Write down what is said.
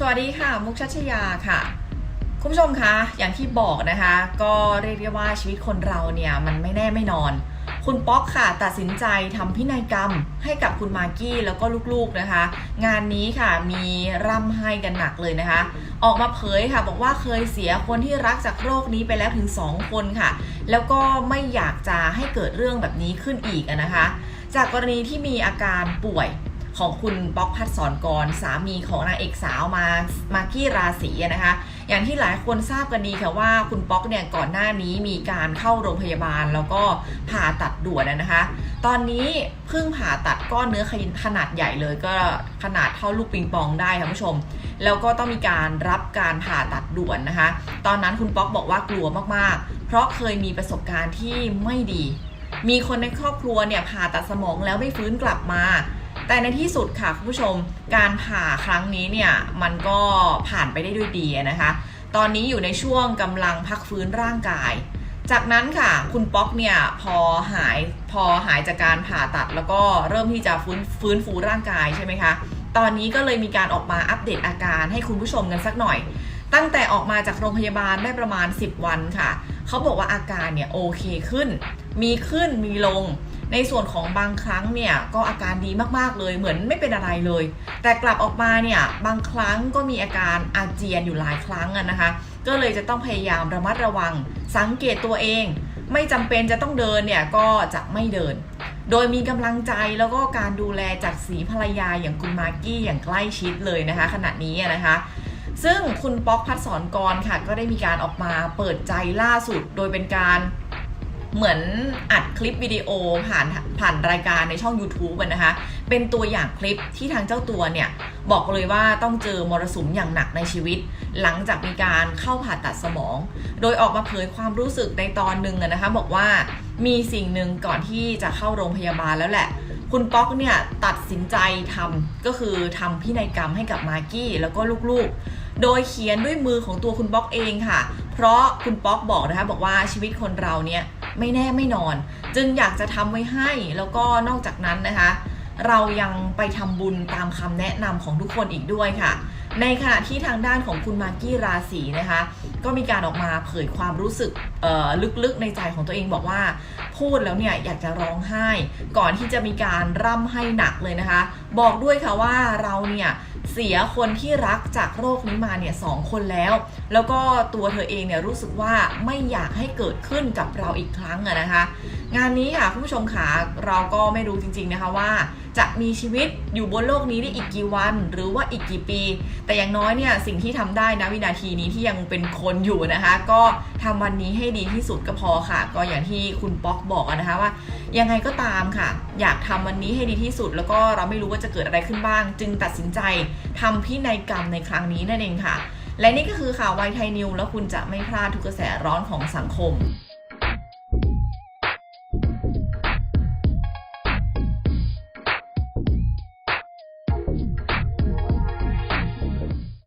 สวัสดีค่ะ มุกชัชยาค่ะ คุณผู้ชมคะ อย่างที่บอกนะคะ ก็เรียกได้ว่าชีวิตคนเราเนี่ย มันไม่แน่ไม่นอน คุณป๊อกค่ะ ตัดสินใจทำพินัยกรรมให้กับคุณมากกี้แล้วก็ลูกๆนะคะ งานนี้ค่ะมีร่ำไห้กันหนักเลยนะคะ ออกมาเผยค่ะ บอกว่าเคยเสียคนที่รักจากโรคนี้ไปแล้วถึง 2 คนค่ะ แล้วก็ไม่อยากจะให้เกิดเรื่องแบบนี้ขึ้นอีกนะคะ จากกรณีที่มีอาการป่วย ของคุณป๊อกพัดสอนกรสามีของนางเอกสาวมามากี้ราศีนะคะ อย่างที่หลายคนทราบกันดีค่ะว่าคุณป๊อกเนี่ยก่อนหน้านี้มีการเข้าโรงพยาบาลแล้วก็ผ่าตัดด่วนนะคะ ตอนนี้เพิ่งผ่าตัดก้อนเนื้อขนาดใหญ่เลยก็ขนาดเท่าลูกปิงปองได้ค่ะผู้ชม แล้วก็ต้องมีการรับการผ่าตัดด่วนนะคะ ตอนนั้นคุณป๊อกบอกว่ากลัวมากๆ เพราะเคยมีประสบการณ์ที่ไม่ดี มีคนในครอบครัวเนี่ยผ่าตัดสมองแล้วไม่ฟื้นกลับมา แต่ในที่สุดค่ะคุณผู้ชมการผ่าครั้งนี้เนี่ยมันก็ผ่านไปได้ด้วยดีนะคะ ตอนนี้อยู่ในช่วงกำลังพักฟื้นร่างกาย จากนั้นค่ะคุณป๊อกเนี่ยพอหายพอหายจากการผ่าตัดแล้วก็เริ่มที่จะฟื้นฟื้นฟูร่างกายใช่ไหมคะตอนนี้ก็เลยมีการออกมาอัปเดตอาการให้คุณผู้ชมกันสักหน่อย ตั้งแต่ออกมาจากโรงพยาบาลได้ประมาณ 10 วันค่ะ เขาบอกว่าอาการเนี่ยโอเคขึ้น มีขึ้นมีลง ในส่วนของบางครั้งเนี่ยก็อาการดีมากๆเลยเหมือนไม่เป็นอะไรเลย แต่กลับออกมาเนี่ยบางครั้งก็มีอาการอาเจียนอยู่หลายครั้งนะคะ ก็เลยจะต้องพยายามระมัดระวัง สังเกตตัวเอง ไม่จำเป็นจะต้องเดินเนี่ยก็จะไม่เดิน โดยมีกำลังใจแล้วก็การดูแลจากสีภรรยาอย่างคุณมากกี้อย่างใกล้ชิดเลยนะคะ ขณะนี้นะคะซึ่งคุณป๊อกพัดสอนกรค่ะ ก็ได้มีการออกมาเปิดใจล่าสุด โดยเป็นการ เหมือนอัดคลิปวิดีโอผ่านผ่านรายการในช่อง YouTube นะคะ เป็นตัวอย่างคลิปที่ทางเจ้าตัวเนี่ย บอกเลยว่าต้องเจอมรสุมอย่างหนักในชีวิต หลังจากมีการเข้าผ่าตัดสมอง โดยออกมาเผยความรู้สึกในตอนหนึ่งอะนะคะ บอกว่ามีสิ่งหนึ่งก่อนที่จะเข้าโรงพยาบาลแล้วแหละ คุณป๊อกเนี่ยตัดสินใจทำก็คือทำพินัยกรรมให้กับมากกี้แล้วก็ลูกๆ โดยเขียนด้วยมือของตัวคุณป๊อกเองค่ะ เพราะคุณป๊อกบอกนะคะบอกว่าชีวิตคนเราเนี่ย ไม่แน่ไม่นอน จึงอยากจะทำไว้ให้แล้วก็นอกจากนั้นนะคะ เรายังไปทำบุญตามคำแนะนำของทุกคนอีกด้วยค่ะ ในขณะที่ทางด้านของคุณมากกี้ราศีนะคะ ก็มีการออกมาเผยความรู้สึกลึกๆในใจของตัวเองบอกว่า พูดแล้วเนี่ยอยากจะร้องไห้ ก่อนที่จะมีการร่ำให้หนักเลยนะคะ บอกด้วยค่ะว่าเราเนี่ยเสียคนที่รักจากโรคนี้มาเนี่ยสองคนแล้ว แล้วก็ตัวเธอเองเนี่ยรู้สึกว่าไม่อยากให้เกิดขึ้นกับเราอีกครั้งอะนะคะ งานนี้ค่ะคุณผู้ชมค่ะเราก็ไม่รู้จริงๆนะคะว่า จะมีชีวิตอยู่บนโลกนี้ได้อีกกี่วัน หรือว่าอีกกี่ปี แต่อย่างน้อยเนี่ยสิ่งที่ทำได้นะวินาทีนี้ที่ยังเป็นคนอยู่นะคะ ก็ทำวันนี้ให้ดีที่สุดก็พอค่ะ ก็อย่างที่คุณป๊อกบอกนะคะว่า ยังไงก็ตามค่ะ อยากทำวันนี้ให้ดีที่สุด แล้วก็เราไม่รู้ว่าจะเกิดอะไรขึ้นบ้าง จึงตัดสินใจทำพินัยกรรมในครั้งนี้นั่นเองค่ะ และนี่ก็คือข่าวไวไทยนิวแล้วคุณจะไม่พลาดทุกกระแสร้อนของสังคม